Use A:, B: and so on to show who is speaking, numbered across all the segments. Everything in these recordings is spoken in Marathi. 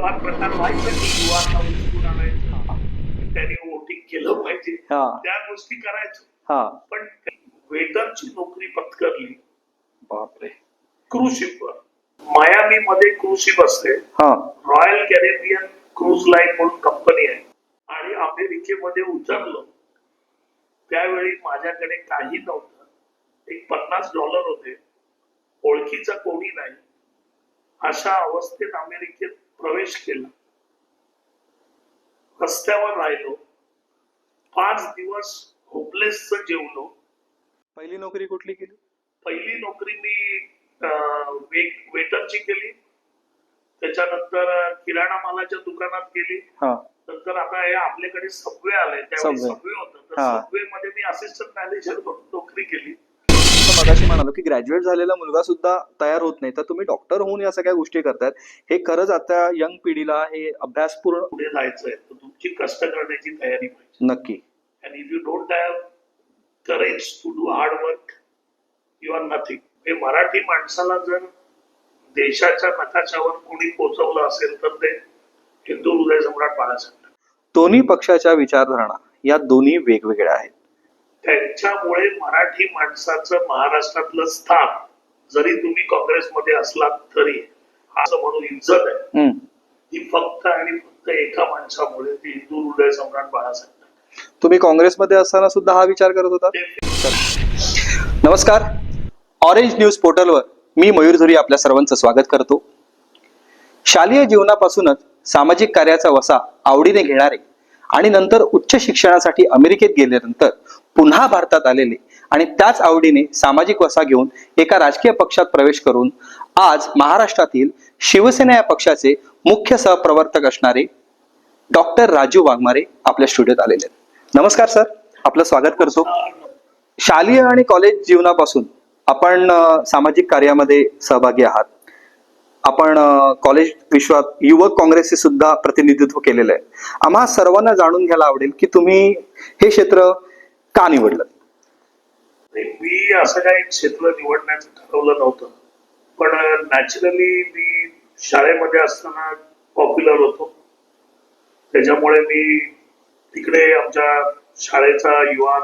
A: थोडाफार प्रकार व्हायचा की उचलून आणायचं. त्यांनी वोटिंग केलं पाहिजे.
B: हा.
A: त्या गोष्टी करायचो.
B: हा.
A: पण वेटरची नोकरी पत्करली.
B: बापरे.
A: क्रूशिपवर. मायामी मध्ये क्रूशिप असते.
B: हा.
A: रॉयल कॅरेबियन क्रूज लाईन म्हणून कंपनी आहे. आणि अमेरिकेमध्ये उतरलो. त्यावेळी माझ्याकडे काही नव्हतं. एक पन्नास डॉलर होते. ओळखीचा कोणी नाही. अशा अवस्थेत अमेरिकेत प्रवेश केला. रस्त्यावर राहिलो. पाच दिवस होपलेस जेवलो.
B: पहिली नोकरी कुठली केली?
A: पहिली नोकरी मी वेटरची केली. त्याच्यानंतर किराणा मालाच्या दुकानात गेली.
B: हा.
A: नंतर आता हे आपल्याकडे सबवे आले. त्यावेळी. सबवे होतं. तर. सबवे मध्ये मी असिस्टंट मॅनेजर म्हणून नोकरी केली.
B: मगाशी म्हणालो की ग्रॅज्युएट झालेला मुलगा सुद्धा तयार होत नाही. तर तुम्ही डॉक्टर होऊन या सगळ्या गोष्टी करतायत. हे खरंच आता यंग पिढीला हे अभ्यासपूर्ण
A: पुढे जायचंय. तर तुमची कष्ट करण्याची तयारी पाहिजे.
B: नक्की.
A: And if you don't have courage to do hard work you are nothing हे मराठी माणसाला जर देशाच्या नकाशावर कोणी पोहोचवलं असेल तर ते हिंदू हृदय सम्राट बाळासाहेब
B: दोन्ही पक्षाच्या विचारधारणा या दोन्ही वेगवेगळ्या आहेत.
A: त्यांच्यामुळे मराठी माणसाचं महाराष्ट्रातलं स्थान जरी तुम्ही काँग्रेसमध्ये असलात तरी असं म्हणून इज्जत आहे. ही फक्त आणि फक्त एका माणसामुळे ती हिंदू हृदय सम्राट बाळासाहेब
B: तुम्ही काँग्रेसमध्ये असताना सुद्धा हा विचार करत होता?
A: ते
B: नमस्कार. ऑरेंज न्यूज पोर्टलवर मी मयूर धुरी आपल्या सर्वांचं स्वागत करतो. शालेय जीवनापासूनच सामाजिक कार्याचा वसा आवडीने घेणारे आणि नंतर उच्च शिक्षणासाठी अमेरिकेत गेल्यानंतर पुन्हा भारतात आलेले आणि त्याच आवडीने सामाजिक वसा घेऊन एका राजकीय पक्षात प्रवेश करून आज महाराष्ट्रातील शिवसेना या पक्षाचे मुख्य सहप्रवर्तक असणारे डॉक्टर राजू वाघमारे आपल्या स्टुडिओत आलेले आहेत. नमस्कार सर. आपलं स्वागत करतो. शालेय आणि कॉलेज जीवनापासून आपण सामाजिक कार्यामध्ये सहभागी आहात. आपण कॉलेज विश्वात युवक काँग्रेसचे सुद्धा प्रतिनिधित्व केलेलं आहे. आम्हा सर्वांना जाणून घ्यायला आवडेल की तुम्ही हे क्षेत्र का निवडलं?
A: मी असं काही क्षेत्र निवडण्याचं ठरवलं नव्हतं. पण नॅचरली मी शाळेमध्ये असताना पॉप्युलर होतो. त्याच्यामुळे मी तिकडे आमच्या शाळेचा युवा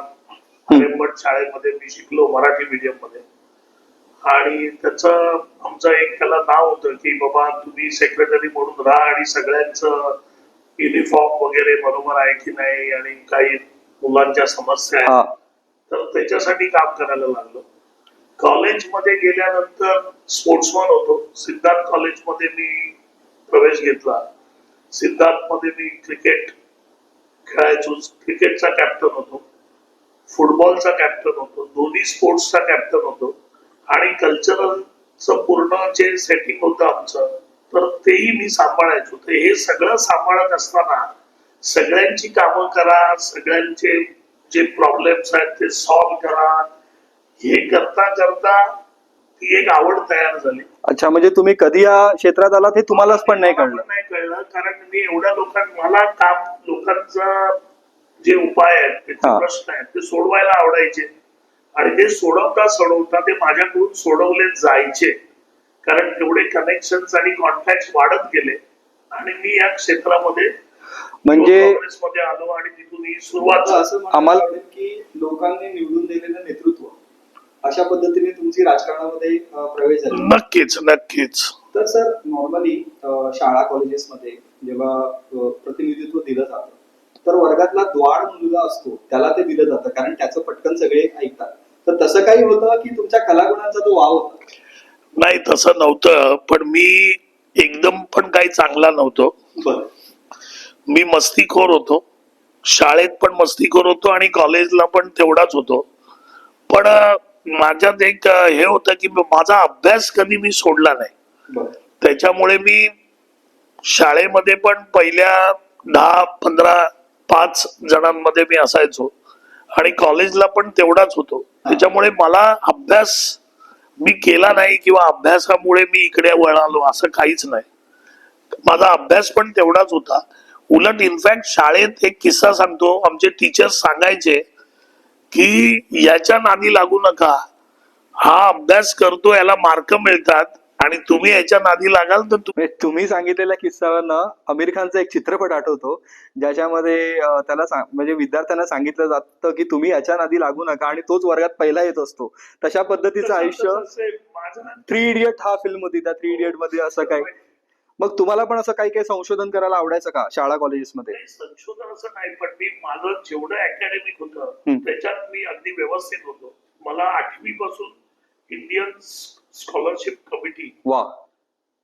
A: आर्यभट शाळेमध्ये मी शिकलो मराठी मीडियममध्ये आणि त्याचं आमचं एक त्याला नाव होतं की बाबा तुम्ही सेक्रेटरी म्हणून राहा आणि सगळ्यांचं युनिफॉर्म वगैरे बरोबर आहे की नाही आणि काही मुलांच्या समस्या आहेत.
B: हा.
A: तर त्याच्यासाठी काम करायला लागलो. कॉलेजमध्ये गेल्यानंतर स्पोर्ट्समन होतो. सिद्धार्थ कॉलेजमध्ये मी प्रवेश घेतला. सिद्धार्थमध्ये मी क्रिकेट खेळायचो. क्रिकेटचा कॅप्टन होतो. फुटबॉलचा कॅप्टन होतो. दोन्ही स्पोर्ट्सचा कॅप्टन होतो. आणि कल्चरलचं पूर्ण जे सेटिंग होतं आमचं तर तेही मी सांभाळायचो. तर हे सगळं सांभाळत असताना सगळ्यांची कामं करा सगळ्यांचे जे प्रॉब्लेम्स आहेत ते सॉल्व्ह करा. हे करता करता ती एक आवड तयार झाली.
B: अच्छा म्हणजे तुम्ही कधी या क्षेत्रात आलात हे तुम्हालाच पण नाही कळलं.
A: नाही कळलं कारण मी एवढ्या लोकांना मला काम लोकांचं जे उपाय आहेत
B: हा.
A: प्रश्न आहेत ते सोडवायला आवडायचे. आणि ते सोडवता सोडवता ते माझ्याकडून सोडवले जायचे. कारण तेवढे कनेक्शन आणि कॉन्टॅक्ट वाढत गेले. आणि मी या क्षेत्रामध्ये
B: म्हणजे
A: काँग्रेसमध्ये आलो आणि तिथून ही सुरुवात झाली.
C: असं
B: आम्हाला-
C: आवडेल की लोकांनी निवडून दिलेलं नेतृत्व अशा पद्धतीने तुमची राजकारणामध्ये अं, प्रवेश झाला.
A: नक्कीच नक्कीच.
C: तर सर नॉर्मली शाळा कॉलेजेसमध्ये जेव्हा अं, प्रतिनिधित्व दिलं जातं तर वर्गातला द्वाड मुलगा असतो त्याला ते दिलं जातं कारण त्याचं पटकन सगळे ऐकतात. तर तसं काही होतं की तुमच्या कलागुणांचा तो वाव होता?
A: नाही तसं नव्हतं पण मी एकदम पण काही चांगला नव्हतो.
C: बरं.
A: मी मस्तीखोर होतो. शाळेत पण मस्तीखोर होतो आणि कॉलेजला पण तेवढाच होतो. पण माझ्यात एक हे होतं की माझा अभ्यास कधी मी सोडला नाही. त्याच्यामुळे मी शाळेमध्ये पण पहिल्या दहा पंधरा पाच जणांमध्ये मी असायचो. आणि कॉलेजला पण तेवढाच होतो. त्याच्यामुळे मला अभ्यास मी केला नाही किंवा अभ्यासामुळे मी इकडे वळालो असं काहीच नाही. माझा अभ्यास पण तेवढाच होता. उलट इनफॅक्ट शाळेत एक किस्सा सांगतो. आमचे टीचर्स सांगायचे की याच्या नादी लागू नका. हा अभ्यास करतो याला मार्क मिळतात आणि तुम्ही याच्या नादी लागाल तर तु-
B: म्हणजे तुम्ही सांगितलेल्या किस्सावरनं आमिर खानचा एक चित्रपट आठवतो ज्याच्यामध्ये त्याला सांग- म्हणजे विद्यार्थ्यांना सांगितलं जातं की तुम्ही याच्या नादी लागू नका आणि तोच वर्गात पहिला येत असतो. तशा पद्धतीचं आयुष्य थ्री इडियट हा फिल्म होती त्या थ्री इडियटमध्ये असं काय? मग तुम्हाला पण असं काही काही संशोधन करायला आवडायचं का शाळा कॉलेजेसमध्ये?
A: संशोधन असं नाही पण मी माझं जेवढं अकॅडमिक होतं. त्याच्यात मी अगदी व्यवस्थित होतो. मला आठवी पासून इंडियन स्कॉलरशिप कमिटी
B: वा.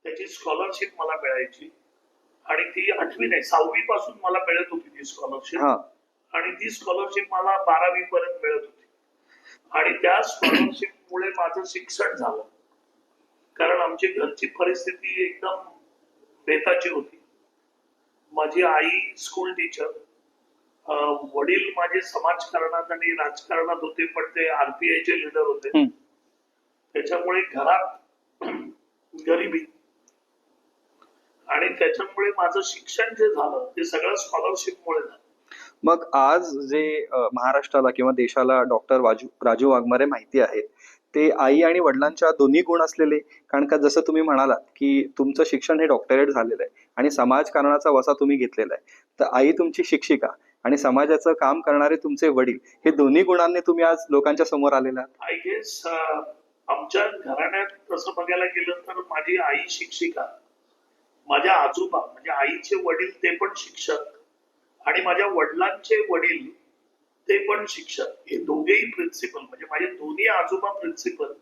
A: त्याची स्कॉलरशिप मला मिळायची. आणि ती आठवी नाही सहावी पासून मला मिळत होती ती स्कॉलरशिप आणि ती स्कॉलरशिप मला बारावी पर्यंत मिळत होती. आणि त्या स्कॉलरशिप मुळे माझं शिक्षण झालं. कारण आमची घरची परिस्थिती एकदम बेताची होती. माझी आई स्कूल टीचर वडील माझे समाजकारणात आणि राजकारणात होते पण ते आरपीआयचे लीडर होते. त्याच्यामुळे घरात गरिबी. आणि त्याच्यामुळे माझं शिक्षण जे झालं ते सगळं स्कॉलरशिपमुळे झालं.
B: मग आज जे महाराष्ट्राला किंवा देशाला डॉक्टर राजू वाघमारे माहिती आहेत ते आई आणि वडिलांच्या दोन्ही गुण असलेले. कारण का जसं तुम्ही म्हणालात की तुमचं शिक्षण हे डॉक्टरेट झालेलं आहे आणि समाजकारणाचा वसा तुम्ही घेतलेला आहे. तर आई तुमची शिक्षिका आणि समाजाचं काम करणारे तुमचे वडील हे दोन्ही गुणांनी तुम्ही आज लोकांच्या समोर आलेला
A: आय गेस uh, आमच्या घराण्यात तसं बघायला गेलं तर माझी आई शिक्षिका माझ्या आजोबा म्हणजे आईचे वडील ते पण शिक्षक आणि माझ्या वडिलांचे वडील ते पण शिक्षक हे दोघेही प्रिन्सिपल म्हणजे माझे दोन्ही आजोबा प्रिन्सिपल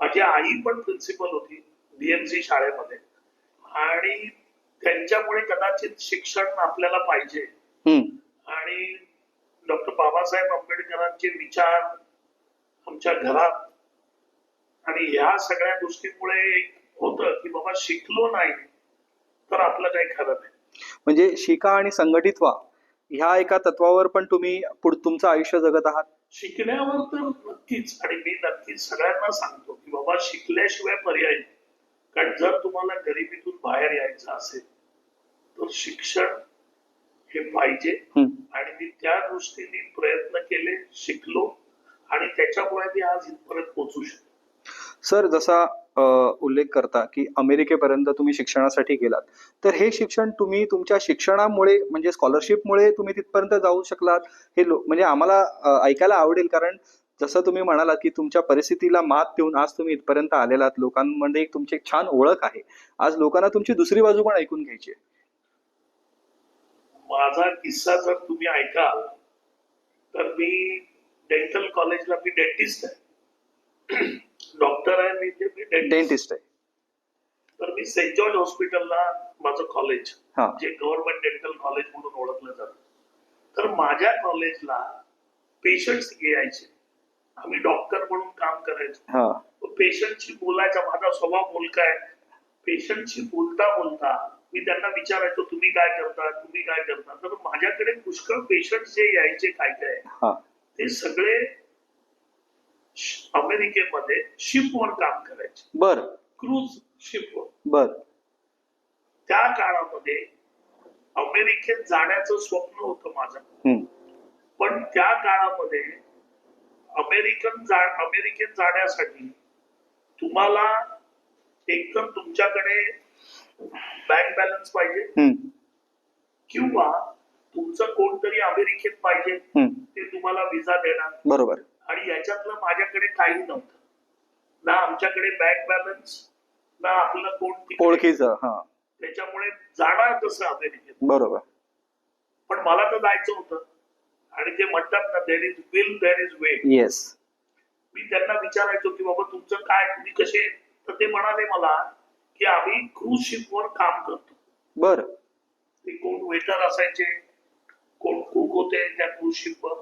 A: माझी आई पण प्रिन्सिपल होती बीएमसी शाळेमध्ये. आणि त्यांच्यामुळे कदाचित शिक्षण आपल्याला पाहिजे. आणि डॉक्टर बाबासाहेब आंबेडकरांचे विचार आमच्या घरात आणि ह्या सगळ्या गोष्टींमुळे होतं की बाबा शिकलो नाही तर आपलं काही खरं नाही.
B: म्हणजे शिका आणि संघटित व्हा. ह्या एका तत्वावर पण तुम्ही पुढ तुमचं आयुष्य जगत आहात?
A: शिकण्यावर तर नक्कीच. आणि मी नक्कीच सगळ्यांना सांगतो की बाबा शिकल्याशिवाय पर्याय नाही. कारण जर तुम्हाला गरिबीतून बाहेर यायचं असेल तर शिक्षण हे पाहिजे. आणि मी त्या दृष्टीने प्रयत्न केले शिकलो. आणि त्याच्यामुळे मी आज इथपर्यंत पोहोचू शकतो
B: सर जसा उल्लेख करता की अमेरिकेपर्यंत तुम्ही शिक्षणासाठी गेलात. तर हे शिक्षण तुम्ही तुमच्या शिक्षणामुळे म्हणजे स्कॉलरशिपमुळे तुम्ही तिथपर्यंत जाऊ शकलात? हे लो म्हणजे आम्हाला ऐकायला आवडेल कारण जसं तुम्ही म्हणालात की तुमच्या परिस्थितीला मात देऊन आज तुम्ही इथपर्यंत आलेलात. लोकांमध्ये एक तुमची एक छान ओळख आहे. आज लोकांना तुमची दुसरी बाजू पण ऐकून घ्यायची
A: माझा किस्सा जर तुम्ही ऐकाल तर मी डेंटल कॉलेजला मी डेंटिस्ट आहे. डॉक्टर आहे मी मी डेंटिस्ट
B: आहे.
A: तर मी सेंट जॉर्ज हॉस्पिटलला माझं कॉलेज
B: हा.
A: जे गव्हर्नमेंट डेंटल कॉलेज म्हणून ओळखलं जातं. तर माझ्या कॉलेजला पेशंट्स यायचे. आम्ही डॉक्टर म्हणून काम करायचो.
B: हा.
A: पेशंटशी बोलायचा. माझा स्वभाव बोलका आहे. पेशंटशी बोलता बोलता मी त्यांना विचारायचो तुम्ही काय करता? तुम्ही काय करता? तर माझ्याकडे पुष्कळ पेशंट जे यायचे काय काय
B: हा.
A: ते सगळे अमेरिकेमध्ये शिपवर काम करायचे.
B: बर.
A: क्रूज शिपवर.
B: बर.
A: त्या काळामध्ये अमेरिकेत जाण्याचं स्वप्न होतं माझं. पण त्या काळामध्ये अमेरिकन जा अमेरिकेत जाण्यासाठी तुम्हाला एकतर तुमच्याकडे बँक बॅलन्स पाहिजे. किंवा तुमचं कोणतरी अमेरिकेत पाहिजे. ते तुम्हाला विजा देणार.
B: बरोबर.
A: आणि याच्यातलं माझ्याकडे काही नव्हतं. ना आमच्याकडे बँक बॅलन्स ना आपलं कोण.
B: ओळखीचं
A: त्याच्यामुळे जाणार कसं अमेरिकेत
B: बरोबर.
A: पण मला तर जायचं होतं. आणि ते म्हणतात ना there is will there is way
B: yes
A: मी त्यांना विचारायचो की बाबा तुमचं काय? तुम्ही कसे? तर ते म्हणाले मला की आम्ही क्रूज शिपवर काम करतो.
B: बर.
A: ते कोण वेटर असायचे कोण कुक होते त्या क्रूज शिपवर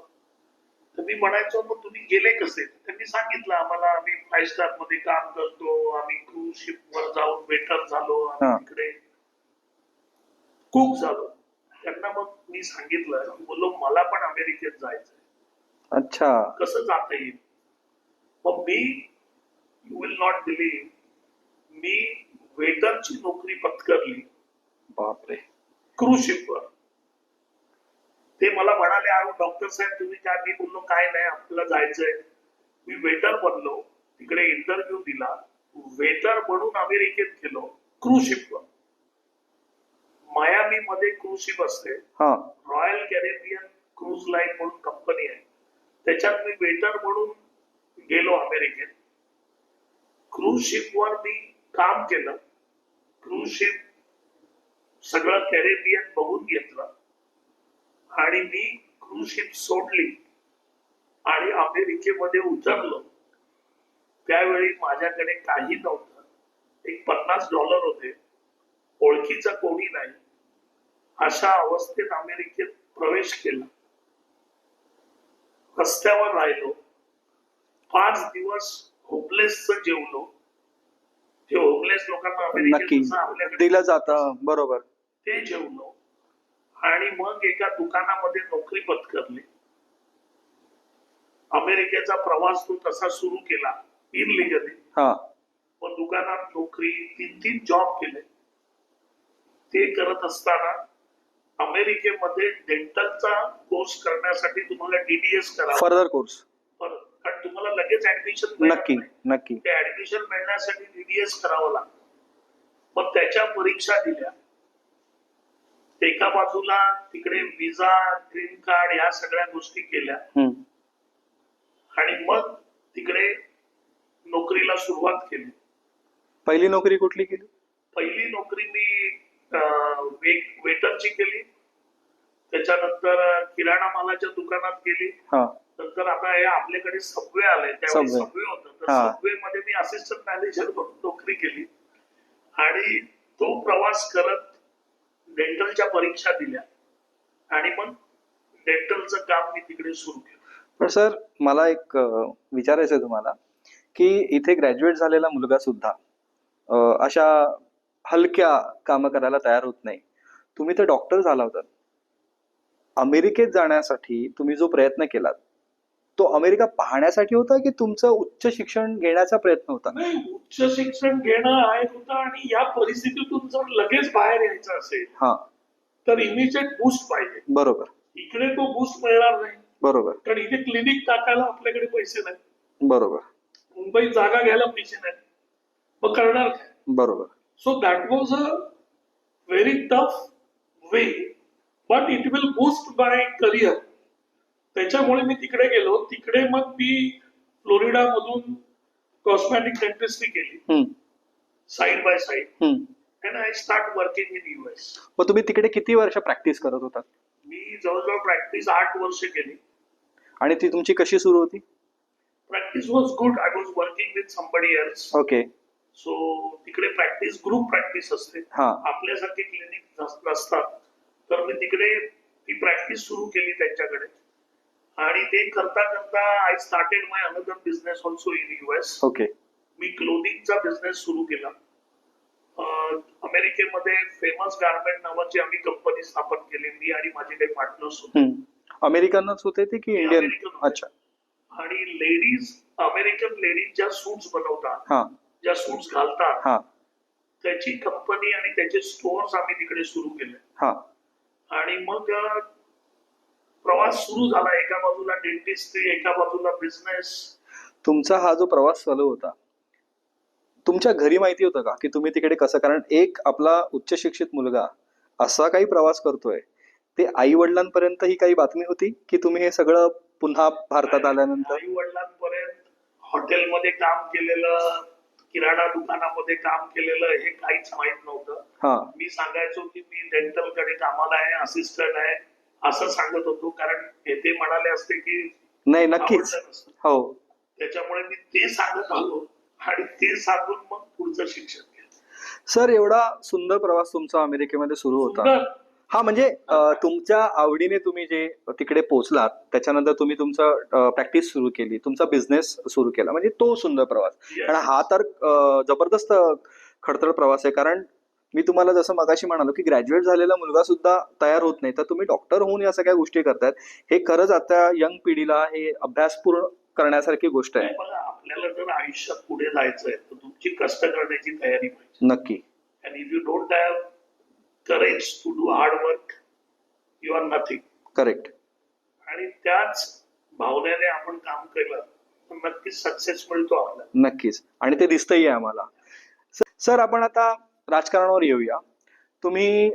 A: तर मी म्हणायचो मग तुम्ही गेले कसे? त्यांनी सांगितलं आम्हाला आम्ही फाईव्ह स्टारमध्ये काम करतो आम्ही क्रूज शिपवर जाऊन वेटर झालो. आम्ही तिकडे कुक झालो. त्यांना मग मी सांगितलं की बोललो मला पण अमेरिकेत जायचंय.
B: अच्छा.
A: कसं जाता येईल? मग मी यू विल नॉट बिलीव्ह मी वेटरची नोकरी पत्करली.
B: बापरे.
A: क्रूज शिपवर ते मला म्हणाले अहो डॉक्टर साहेब तुम्ही काय मी बोललो काय नाही आपल्याला जायचंय. मी वेटर बनलो तिकडे इंटरव्ह्यू दिला. वेटर म्हणून अमेरिकेत गेलो क्रूज शिपवर मायामी मध्ये क्रूज शिप असते.
B: हा.
A: रॉयल कॅरेबियन क्रूज लाईन म्हणून कंपनी आहे. त्याच्यात मी वेटर म्हणून गेलो अमेरिकेत. क्रूज शिपवर मी काम केलं. क्रूज शिप सगळं कॅरेबियन बघून घेतलं. आणि मी शिप सोडली आणि अमेरिकेमध्ये उतरलो. त्यावेळी माझ्याकडे काही नव्हतं. एक पन्नास डॉलर होते. ओळखीचं कोणी नाही. अशा अवस्थेत अमेरिकेत प्रवेश केला. रस्त्यावर राहिलो. पाच दिवस होपलेसच जेवलो. जे होपलेस लोकांना
B: दिलं जातं. बरोबर.
A: ते जेवलो. आणि मग एका दुकानामध्ये नोकरी पत्करली. अमेरिकेचा प्रवास तो तसा सुरू केला इनलिगली
B: हा.
A: मग दुकानात नोकरी तीन तीन जॉब केले. ते करत असताना अमेरिकेमध्ये डेंटलचा कोर्स करण्यासाठी तुम्हाला डीडीएस करावा
B: फर्दर कोर्स
A: कारण तुम्हाला लगेच ऍडमिशन
B: नक्की नक्की.
A: ते ऍडमिशन मिळण्यासाठी डीडीएस करावं लागतं. मग त्याच्या परीक्षा दिल्या. एका बाजूला तिकडे विजा ग्रीन कार्ड ह्या सगळ्या गोष्टी केल्या. आणि मग तिकडे नोकरीला सुरुवात केली.
B: पहिली नोकरी कुठली केली?
A: पहिली नोकरी मी वेटरची केली. त्याच्यानंतर किराणा मालाच्या दुकानात गेली. नंतर आता हे आपल्याकडे सबवे आले त्यावेळी. सबवे होतं. तर. सबवे मध्ये मी असिस्टंट मॅनेजर म्हणून नोकरी केली. आणि तो प्रवास करत डेंटलच्या परीक्षा दिल्या आणि मग डेंटलचं काम मी तिकडे सुरू केलं.
B: पण सर मला एक विचारायचं आहे तुम्हाला की इथे ग्रॅज्युएट झालेला मुलगा सुद्धा अशा हलक्या कामं करायला तयार होत नाही. तुम्ही तर डॉक्टर झाला होता. अमेरिकेत जाण्यासाठी तुम्ही जो प्रयत्न केलात तो अमेरिका पाहण्यासाठी होता की तुमचं उच्च शिक्षण घेण्याचा प्रयत्न होता?
A: नाही उच्च शिक्षण घेणं आहे होतं आणि या परिस्थितीतून जर लगेच बाहेर यायचं असेल
B: हा.
A: तर इमिजिएट बूस्ट पाहिजे.
B: बरोबर.
A: इकडे तो बूस्ट मिळणार नाही.
B: बरोबर.
A: कारण इथे क्लिनिक टाकायला आपल्याकडे पैसे नाही
B: बरोबर.
A: मुंबईत जागा घ्यायला पैसे नाही मग करणार काय?
B: बरोबर.
A: So that was a very tough way, but it will boost my career. त्याच्यामुळे मी तिकडे गेलो. तिकडे मग मी फ्लोरिडा मधून कॉस्मॅटिक डेंटिस्ट्री केली. Side by side
B: hmm.
A: And I start working in US
B: मग तुम्ही तिकडे किती वर्ष प्रॅक्टिस करत होता?
A: मी जवळजवळ प्रॅक्टिस आठ वर्ष केली.
B: आणि ती तुमची कशी सुरू होती?
A: Practice was good I was working with somebody else
B: okay
A: so तिकडे प्रॅक्टिस ग्रुप प्रॅक्टिस असते. आपल्यासारखे क्लिनिक नसतात. तर मी तिकडे ती प्रॅक्टिस सुरू केली त्यांच्याकडे. आणि ते करता करता I started my another business also in US
B: okay
A: मी क्लोदिंगचा बिझनेस सुरू केला. अमेरिकेमध्ये फेमस गार्मेंट नावाची आम्ही कंपनी स्थापन केली मी आणि माझे काही पार्टनर्स होते.
B: अमेरिकनच होते ते की इंडियन. अच्छा.
A: आणि लेडीज अमेरिकन लेडीज ज्या सूट्स बनवतात
B: हा.
A: ज्या सूट्स घालतात
B: हा.
A: त्याची कंपनी आणि त्याचे स्टोअर्स आम्ही तिकडे सुरू केले.
B: हा.
A: आणि मग प्रवास सुरू झाला एका बाजूला डेंटिस्ट्री एका बाजूला बिझनेस
B: तुमचा हा जो प्रवास चालू होता तुमच्या घरी माहिती होतं का की तुम्ही तिकडे कसं? कारण एक आपला उच्च शिक्षित मुलगा असा काही प्रवास करतोय ते आई वडिलांपर्यंत ही काही बातमी होती की तुम्ही हे सगळं पुन्हा भारतात आल्यानंतर?
A: आई वडिलांपर्यंत हॉटेलमध्ये काम केलेलं किराणा दुकानामध्ये काम केलेलं हे काहीच माहीत नव्हतं.
B: हा.
A: मी सांगायचो की मी डेंटलकडे कामाला आहे असिस्टंट आहे. असं सांगत होतो कारण ते म्हणाले असते की
B: नाही नक्कीच. हो
A: त्याच्यामुळे मी ते सांगत आलो आणि ते सांगून मग पुढचं शिक्षण
B: सर एवढा सुंदर प्रवास तुमचा अमेरिकेमध्ये सुरू होता. हा म्हणजे तुमच्या आवडीने तुम्ही जे तिकडे पोहोचलात त्याच्यानंतर तुम्ही तुमचं प्रॅक्टिस सुरू केली तुमचा बिझनेस सुरू केला म्हणजे तो सुंदर प्रवास. आणि हा तर जबरदस्त खडतर प्रवास आहे कारण मी तुम्हाला जसं मगाशी म्हणालो की ग्रॅज्युएट झालेला मुलगा सुद्धा तयार होत नाही तर तुम्ही डॉक्टर होऊन या सगळ्या गोष्टी करतायत. हे खरंच आता यंग पिढीला हे अभ्यास पूर्ण करण्यासारखी गोष्ट आहे.
A: आपल्याला जर आयुष्यात पुढे जायचंय तर तुमची कष्ट करण्याची तयारी पाहिजे.
B: नक्की.
A: And if you don't have courage to do hard work you are nothing.
B: Correct
A: आणि त्याच भावनेने आपण काम केलं नक्कीच सक्सेस मिळतो आपल्याला.
B: नक्कीच. आणि ते दिसतही आहे आम्हाला. सर आपण आता राजकारणावर येऊया. तुम्ही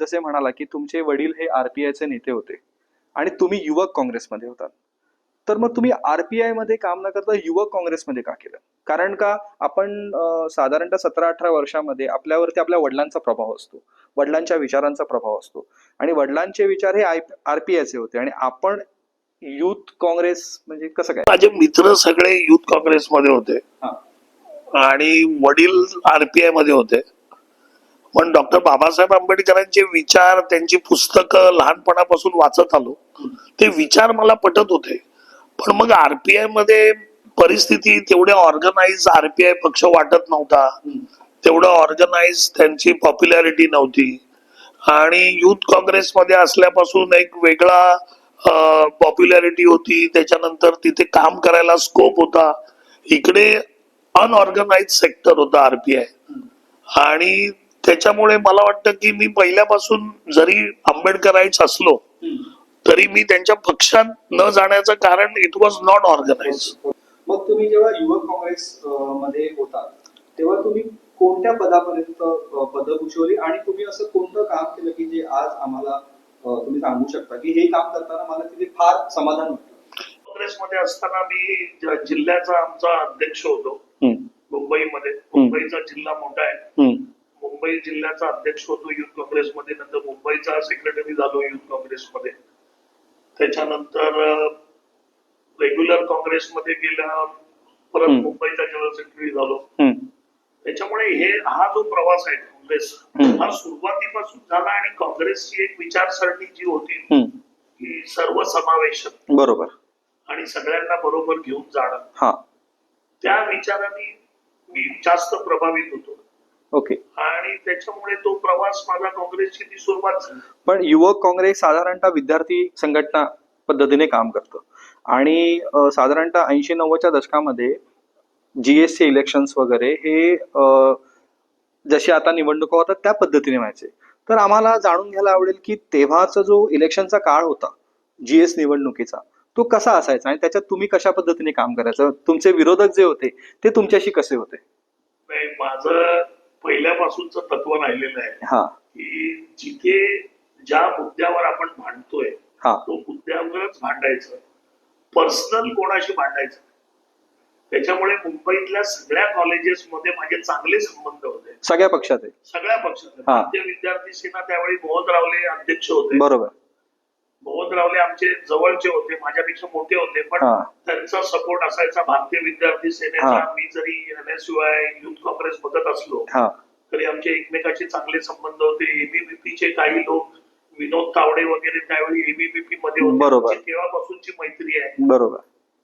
B: जसे म्हणाला की तुमचे वडील हे आरपीआयचे नेते होते आणि तुम्ही युवक काँग्रेसमध्ये होतात. तर मग तुम्ही आरपीआयमध्ये काम न करता युवक काँग्रेसमध्ये का केलं? कारण का आपण साधारणतः सतरा अठरा वर्षामध्ये आपल्यावरती आपल्या वडिलांचा प्रभाव असतो. वडिलांच्या विचारांचा प्रभाव असतो. आणि वडिलांचे विचार हे आरपीआयचे होते. आणि आपण युथ काँग्रेस म्हणजे कसं काय?
A: माझे मित्र सगळे युथ काँग्रेसमध्ये होते. आणि वडील आरपीआयमध्ये होते. पण डॉक्टर बाबासाहेब आंबेडकरांचे विचार त्यांची पुस्तकं लहानपणापासून वाचत आलो. ते विचार मला पटत होते. पण मग आरपीआयमध्ये परिस्थिती तेवढ्या ऑर्गनाइज आरपीआय पक्ष वाटत नव्हता. तेवढं ऑर्गनाइज त्यांची पॉप्युलॅरिटी नव्हती. आणि युथ काँग्रेसमध्ये असल्यापासून एक वेगळा पॉप्युलॅरिटी होती. त्याच्यानंतर तिथे काम करायला स्कोप होता. इकडे अनऑर्गनाइज सेक्टर होता आरपीआय आणि त्याच्यामुळे मला वाटतं की मी पहिल्यापासून जरी आंबेडकराईच असलो. तरी मी त्यांच्या पक्षात न जाण्याचं कारण इट वॉज नॉट ऑर्गनाइज
C: मग तुम्ही जेव्हा युवक काँग्रेस मध्ये होता तेव्हा तुम्ही कोणत्या पदापर्यंत पद भूषवली आणि तुम्ही असं कोणतं काम केलं की जे आज आम्हाला तुम्ही सांगू शकता की हे काम करताना मला तिथे फार समाधान वाटतं
A: काँग्रेसमध्ये असताना मी जिल्ह्याचा आमचा अध्यक्ष होतो मुंबईमध्ये. मुंबईचा जिल्हा मोठा आहे. मुंबई जिल्ह्याचा अध्यक्ष होतो युथ काँग्रेसमध्ये नंतर मुंबईचा सेक्रेटरी झालो युथ काँग्रेसमध्ये. त्याच्यानंतर रेग्युलर काँग्रेसमध्ये गेल्या परत. मुंबईचा जनरल सेक्रेटरी झालो. त्याच्यामुळे हे हा जो प्रवास आहे काँग्रेस. हा सुरुवातीपासून झाला आणि काँग्रेसची एक विचारसरणी जी होती. की सर्वसमावेशक.
B: बरोबर.
A: आणि सगळ्यांना बरोबर घेऊन जाणं.
B: हा.
A: त्या विचाराने मी जास्त प्रभावित होतो.
B: ओके
A: आणि त्याच्यामुळे तो प्रवास माझा काँग्रेसची ती सुरुवात झाली.
B: पण युवक काँग्रेस साधारणतः विद्यार्थी संघटना पद्धतीने काम करतं. आणि अं, साधारणतः ऐंशी नव्वदच्या दशकामध्ये जीएसटी इलेक्शन्स वगैरे हे अं, जसे आता निवडणुका होतात त्या पद्धतीने व्हायचे. तर आम्हाला जाणून घ्यायला आवडेल की तेव्हाचा जो इलेक्शनचा काळ होता जीएस निवडणुकीचा तो कसा असायचा आणि त्याच्यात तुम्ही कशा पद्धतीने काम करायचं? तुमचे विरोधक जे होते ते तुमच्याशी कसे होते?
A: नाही, माझं पहिल्यापासूनच तत्व राहिलेलं आहे की जिथे ज्या मुद्द्यावर आपण भांडतोय
B: हा.
A: तो मुद्द्यावरच भांडायचं. पर्सनल कोणाशी भांडायचं त्याच्यामुळे मुंबईतल्या सगळ्या कॉलेजेसमध्ये माझे चांगले संबंध होते.
B: सगळ्या पक्षात
A: सगळ्या पक्षात. भारतीय विद्यार्थी सेना त्यावेळी मोहन रावले अध्यक्ष होते.
B: बरोबर.
A: मोहन रावले आमचे जवळचे होते माझ्यापेक्षा मोठे होते पण
B: हा.
A: त्यांचा सपोर्ट असायचा भारतीय विद्यार्थी सेनेचा.
B: हा.
A: मी जरी एनएसयूआय युथ काँग्रेस बघत असलो
B: हा.
A: तरी आमचे एकमेकाचे चांगले संबंध होते. एबीव्हीपीचे काही लोक विनोद तावडे वगैरे त्यावेळी एबीव्हीपी मध्ये होते.
B: बरोबर.
A: आमची तेव्हापासूनची मैत्री आहे.
B: बरोबर.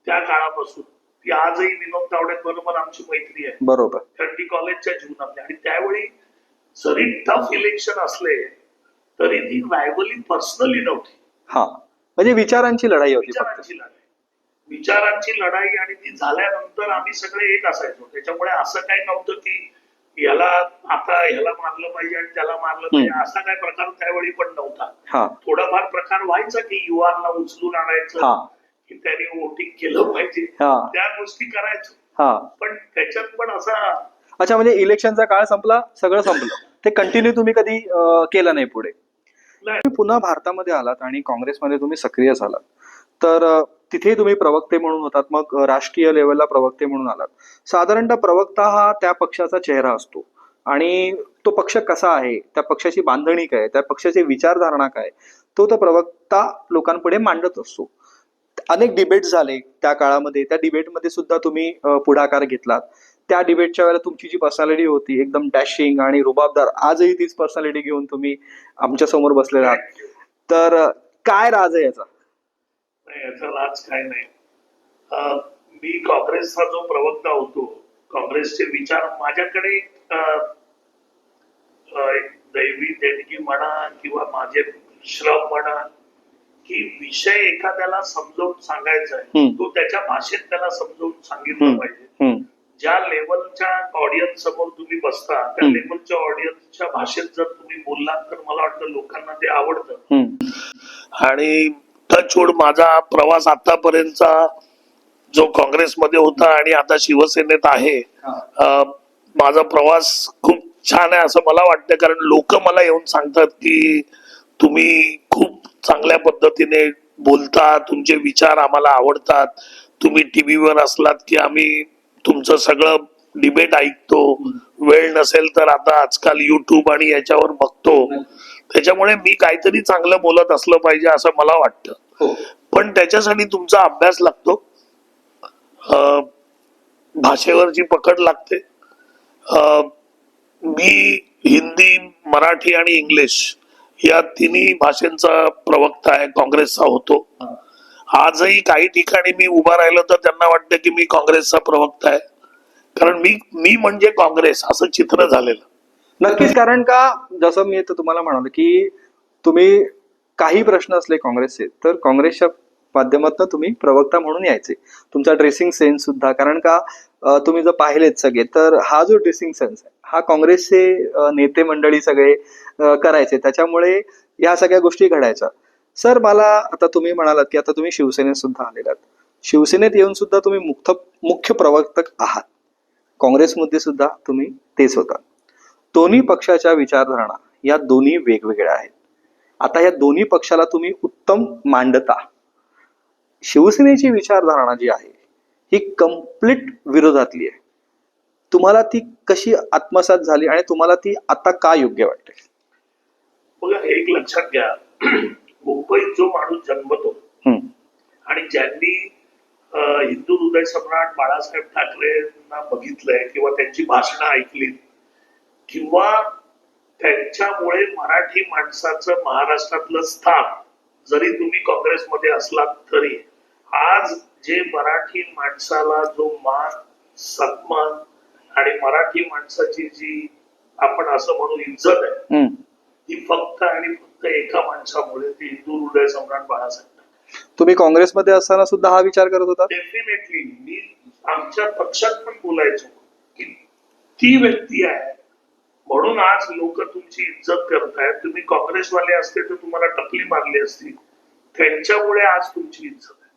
A: त्या काळापासून. ती आजही विनोद तावड्यांबरोबर आमची मैत्री आहे.
B: बरोबर.
A: कारण ती कॉलेजच्या जीवनातली आणि त्यावेळी जरी टफ इलेक्शन असले तरी ती रायवली पर्सनली नव्हती.
B: हा. म्हणजे विचारांची लढाई होती फक्त.
A: विचारांची लढाई. विचारांची लढाई आणि ती झाल्यानंतर आम्ही सगळे एक असायचो. त्याच्यामुळे असं काही नव्हतं की याला आता ह्याला मारलं पाहिजे आणि त्याला मारलं पाहिजे. असा काही प्रकार त्यावेळी पण नव्हता. थोडाफार प्रकार व्हायचा की युवांना उचलून आणायचं की त्यांनी वोटिंग केलं पाहिजे.
B: हा.
A: त्या गोष्टी करायचो.
B: हा.
A: पण त्याच्यात पण असा
B: अच्छा म्हणजे इलेक्शनचा काळ संपला सगळं संपलं. ते कंटिन्यू तुम्ही कधी अं, केलं नाही पुढे? तुम्ही पुन्हा भारतामध्ये आलात आणि काँग्रेसमध्ये तुम्ही सक्रिय झालात तर तिथे तुम्ही प्रवक्ते म्हणून होतात मग राष्ट्रीय लेवलला प्रवक्ते म्हणून आलात. साधारणतः प्रवक्ता हा त्या पक्षाचा चेहरा असतो आणि तो पक्ष कसा आहे त्या पक्षाची बांधणी काय त्या पक्षाची विचारधारणा काय तो तो प्रवक्ता लोकांपुढे मांडत असतो. अनेक डिबेट झाले त्या काळामध्ये त्या डिबेटमध्ये सुद्धा तुम्ही पुढाकार घेतलात. त्या डिबेटच्या वेळेला तुमची जी पर्सनॅलिटी होती एकदम डॅशिंग आणि रुबाबदार आजही तीच पर्सनॅलिटी घेऊन तुम्ही आमच्यासमोर बसलेला आहात. तर काय राज आहे याचा?
A: नाही, याचा राज काय नाही. मी काँग्रेसचा जो प्रवक्ता होतो काँग्रेसचे विचार माझ्याकडे दैवी देणगी म्हणा किंवा माझे श्रम म्हणा की विषय एखाद्याला समजावून सांगायचा आहे. तो त्याच्या भाषेत त्याला समजावून सांगितलं. पाहिजे. ज्या लेवलच्या ऑडियन्स समोर तुम्ही बसता त्या. लेवलच्या ऑडियन्सच्या भाषेत जर तुम्ही बोललात तर मला वाटतं लोकांना ते आवडतं. आणि टचवूड माझा प्रवास आतापर्यंतचा जो काँग्रेसमध्ये होता आणि आता शिवसेनेत आहे माझा प्रवास खूप छान आहे असं मला वाटतं. कारण लोक मला येऊन सांगतात की तुम्ही खूप चांगल्या पद्धतीने बोलता तुमचे विचार आम्हाला आवडतात. तुम्ही टीव्हीवर असलात की आम्ही तुमचं सगळं डिबेट ऐकतो. वेळ नसेल तर आता आजकाल युट्यूब आणि याच्यावर बघतो. त्याच्यामुळे मी काहीतरी चांगलं बोलत असलं पाहिजे असं मला वाटतं.
C: हो.
A: पण त्याच्यासाठी तुमचा अभ्यास लागतो. भाषेवरची पकड लागते. मी हिंदी मराठी आणि इंग्लिश या तिन्ही भाषांचा प्रवक्ता आहे काँग्रेसचा होतो. आजही काही ठिकाणी मी उभा राहिलो तर त्यांना वाटतं की मी काँग्रेसचा प्रवक्ता आहे. कारण मी मी म्हणजे काँग्रेस असं चित्र झालेलं.
B: नक्कीच कारण का जसं मी तुम्हाला म्हणालो की तुम्ही काही प्रश्न असले काँग्रेसचे तर काँग्रेसच्या माध्यमातून तुम्ही प्रवक्ता म्हणून यायचे. तुमचा ड्रेसिंग सेन्स सुद्धा कारण का तुम्ही जर पाहिलेत सगळे तर हा जो ड्रेसिंग सेन्स आहे हा काँग्रेसचे नेते मंडळी सगळे करायचे. त्याच्यामुळे या सगळ्या गोष्टी घडायच्या. सर मला आता तुम्ही म्हणालात की आता तुम्ही शिवसेनेत सुद्धा आलेलात शिवसेनेत येऊन सुद्धा तुम्ही मुक्त मुख्य प्रवर्तक आहात. काँग्रेसमध्ये सुद्धा तुम्ही तेच होता. दोन्ही पक्षाच्या विचारधारणा या दोन्ही वेगवेगळ्या आहेत. आता या दोन्ही पक्षाला तुम्ही उत्तम मांडता. शिवसेनेची विचारधारणा जी आहे ही कंप्लीट विरोधातली आहे. तुम्हाला ती कशी आत्मसात झाली आणि तुम्हाला ती आता का योग्य वाटते?
A: बघा एक लक्षात घ्या. मुंबईत जो माणूस जन्मतो आणि ज्यांनी हिंदू हृदय सम्राट बाळासाहेब ठाकरेंना बघितलंय किंवा त्यांची भाषणं ऐकली किंवा त्यांच्यामुळे मराठी माणसाचं महाराष्ट्रातलं स्थान जरी तुम्ही काँग्रेसमध्ये असलात तरी आज जे मराठी माणसाला जो मान सन्मान आणि मराठी माणसाची जी आपण असं म्हणू इज्जत आहे. ती फक्त आणि फक्त एका माणसामुळे ती हिंदू हृदय सम्राट बाळासाहेब.
B: तुम्ही काँग्रेसमध्ये असताना सुद्धा हा विचार करत होता?
A: डेफिनेटली मी आमच्या पक्षात पण बोलायचो. की ती व्यक्ती आहे. म्हणून आज लोक तुमची इज्जत करतायत. तुम्ही काँग्रेसवाले असते तर तुम्हाला टपली मारली असती. त्यांच्यामुळे आज तुमची इज्जत आहे.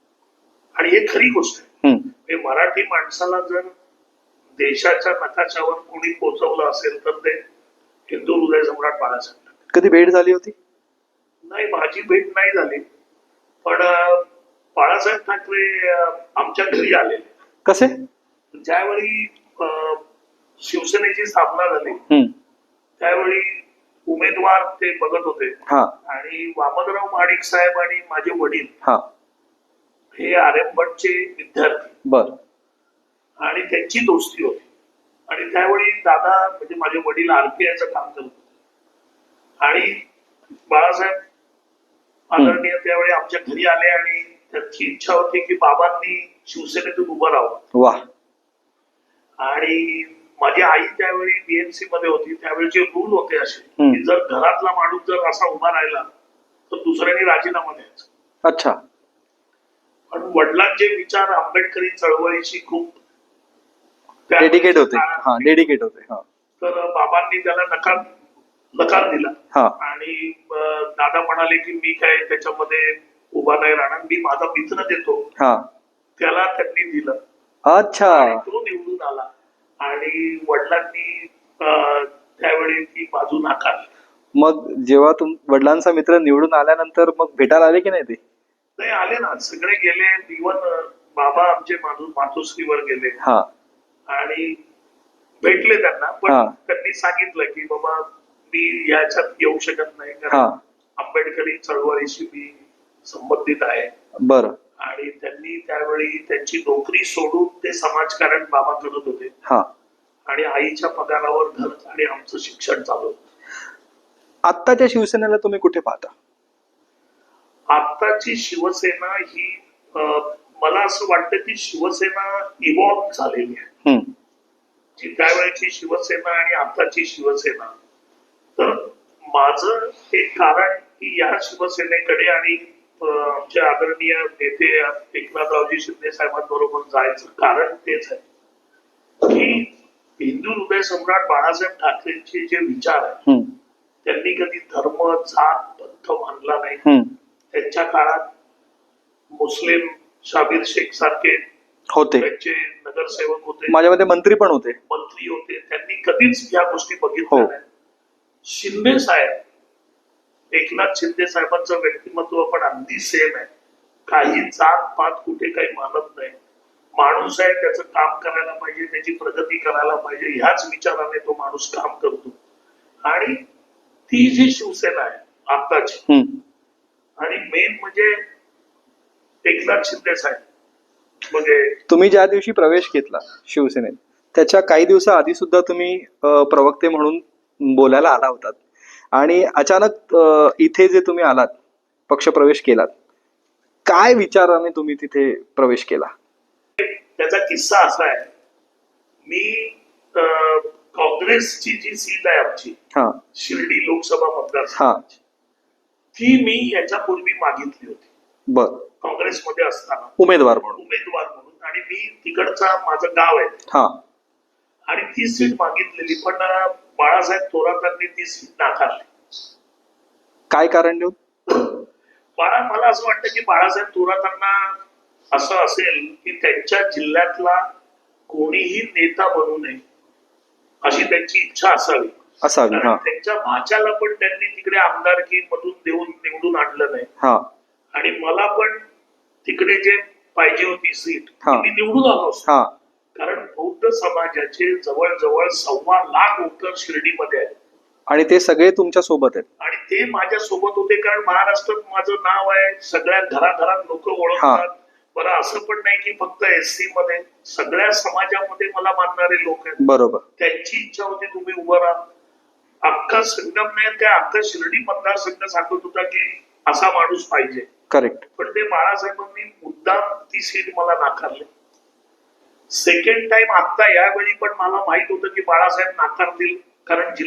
A: आणि हे खरी गोष्ट आहे. हे. मराठी माणसाला जर देशाच्या नकाशावर कोणी पोहोचवलं असेल तर ते हिंदू हृदय सम्राट बाळासाहेब.
B: कधी भेट झाली होती?
A: नाही माझी भेट नाही झाली. पण बाळासाहेब ठाकरे आमच्या घरी आले.
B: कसे?
A: ज्यावेळी शिवसेनेची स्थापना झाली त्यावेळी उमेदवार ते बघत होते.
B: हा.
A: आणि वामनराव महाडिक साहेब आणि माझे वडील
B: हा.
A: आर्यभट्टचे विद्यार्थी.
B: बर.
A: आणि त्यांची दोस्ती होती. आणि त्यावेळी दादा म्हणजे माझे वडील आरपीआयचं काम करत होते. आणि बाळासाहेब आदरणीय त्यावेळी आमच्या घरी आले आणि त्यांची इच्छा होती की बाबांनी शिवसेनेतून उभं राहावं. आणि माझी आई त्यावेळी बीएमसी मध्ये होती. त्यावेळेचे रूल होते असे. की जर घरातला माणूस जर असा उभा राहिला तर दुसऱ्याने राजीनामा द्यायचा.
B: अच्छा.
A: पण वडिलांचे विचार आंबेडकरी चळवळीशी खूप
B: डेडिकेट होते. डेडिकेट होते
A: तर बाबांनी त्याला नकार नकार दिला.
B: हा.
A: आणि अं, दादा म्हणाले की मी काय त्याच्यामध्ये उभा नाही राहणार मी माझा मित्र देतो.
B: हा.
A: त्याला त्यांनी दिलं.
B: अच्छा.
A: आणि तो निवडून आला. आणि वडिलांनी अं, त्यावेळी ती बाजू नाकारली.
B: मग जेव्हा तुम वडिलांचा मित्र निवडून आल्यानंतर मग भेटायला आले की नाही ते?
A: नाही आले ना. सगळे गेले. इवन बाबा आमचे माधू मातोश्रीवर गेले.
B: हा.
A: आणि भेटले त्यांना. पण
B: हा.
A: त्यांनी सांगितलं की बाबा मी याच्यात येऊ शकत नाही कारण आंबेडकरी चळवळीशी मी संबंधित आहे.
B: बर.
A: आणि त्यांनी त्यावेळी त्यांची नोकरी सोडून ते समाजकारण बाबा करत होते.
B: हा.
A: आणि आईच्या पगारावर घर आणि आमचं शिक्षण चालू.
B: आत्ताच्या शिवसेनेला तुम्ही कुठे पाहता?
A: आत्ताची शिवसेना ही मला असं वाटतं की शिवसेना इव्हॉल्व झालेली आहे. जी त्यावेळेची शिवसेना आणि आताची शिवसेना तर माझं एक कारण की या शिवसेनेकडे आणि आमचे आदरणीय नेते एकनाथरावजी शिंदे साहेबांबरोबर जायचं कारण तेच आहे. की हिंदू हृदय सम्राट बाळासाहेब ठाकरेंचे जे विचार आहेत त्यांनी कधी धर्म जात पंथ मानला नाही. त्यांच्या काळात मुस्लिम शाबीर शेख सारखे
B: होते.
A: त्यांचे नगरसेवक होते.
B: माझ्या मते मंत्री पण होते.
A: मंत्री होते. त्यांनी कधीच या गोष्टी
B: हो.
A: बघितल्या नाही शिंदे साहेब एकनाथ शिंदे साहेबांचं व्यक्तिमत्व पण अगदी सेम आहे. काही जात पात कुठे काही मानत नाही. माणूस आहे त्याचं काम करायला पाहिजे त्याची प्रगती करायला पाहिजे ह्याच विचाराने तो माणूस काम करतो. आणि ती जी शिवसेना आहे आताची. आणि मेन म्हणजे एकनाथ शिंदे साहेब. म्हणजे
B: तुम्ही ज्या दिवशी प्रवेश घेतला शिवसेनेत त्याच्या काही दिवसाआधी सुद्धा तुम्ही प्रवक्ते म्हणून बोलायला आला होतात. आणि अचानक इथे जे तुम्ही आलात पक्षप्रवेश केलात काय विचाराने तुम्ही तिथे प्रवेश केला?
A: त्याचा किस्सा असा आहे. मी काँग्रेसची जी सीट आहे आमची
B: हा.
A: शिर्डी लोकसभा मतदार
B: हा.
A: ती मी याच्यापूर्वी मागितली होती.
B: बर.
A: काँग्रेसमध्ये असताना.
B: उमेदवार म्हणून.
A: उमेदवार म्हणून. आणि मी तिकडचा माझं गाव आहे.
B: हा.
A: आणि ती सीट मागितलेली. पण बाळासाहेब थोरातांनी ती सीट नाकारली.
B: काय कारण देऊन?
A: बाळा मला असं वाटतं की बाळासाहेब थोरातांना असं असेल की त्यांच्या जिल्ह्यातला कोणीही नेता बनू नये अशी त्यांची इच्छा असावी.
B: असावी हा.
A: त्यांच्या भाच्याला पण त्यांनी तिकडे आमदारकी मधून देऊन निवडून आणलं नाही.
B: हा.
A: आणि मला पण तिकडे जे पाहिजे होती सीट. मी निवडून आलो कारण बौद्ध समाजाचे जवळजवळ सव्वा लाख वोटर शिर्डीमध्ये आहेत.
B: आणि ते सगळे तुमच्यासोबत आहेत.
A: आणि ते माझ्या सोबत होते कारण महाराष्ट्रात माझं नाव आहे. सगळ्या घराघरात लोक ओळखतात. बरं असं पण नाही की फक्त एससी मध्ये सगळ्या समाजामध्ये मला मानणारे लोक आहेत.
B: बरोबर.
A: त्यांची इच्छा होती तुम्ही उभं राहा. अख्खा संगमनेर त्या अख्खा शिर्डी मतदारसंघ सांगत होता की असा माणूस पाहिजे.
B: करेक्ट.
A: पण ते बाळासाहेबांनी मुद्दाम ती सीट मला नाकारली. सेकंड टाइम आता यावेळी पण मला माहीत होतं की बाळासाहेब नाकारतील कारण जिल्हा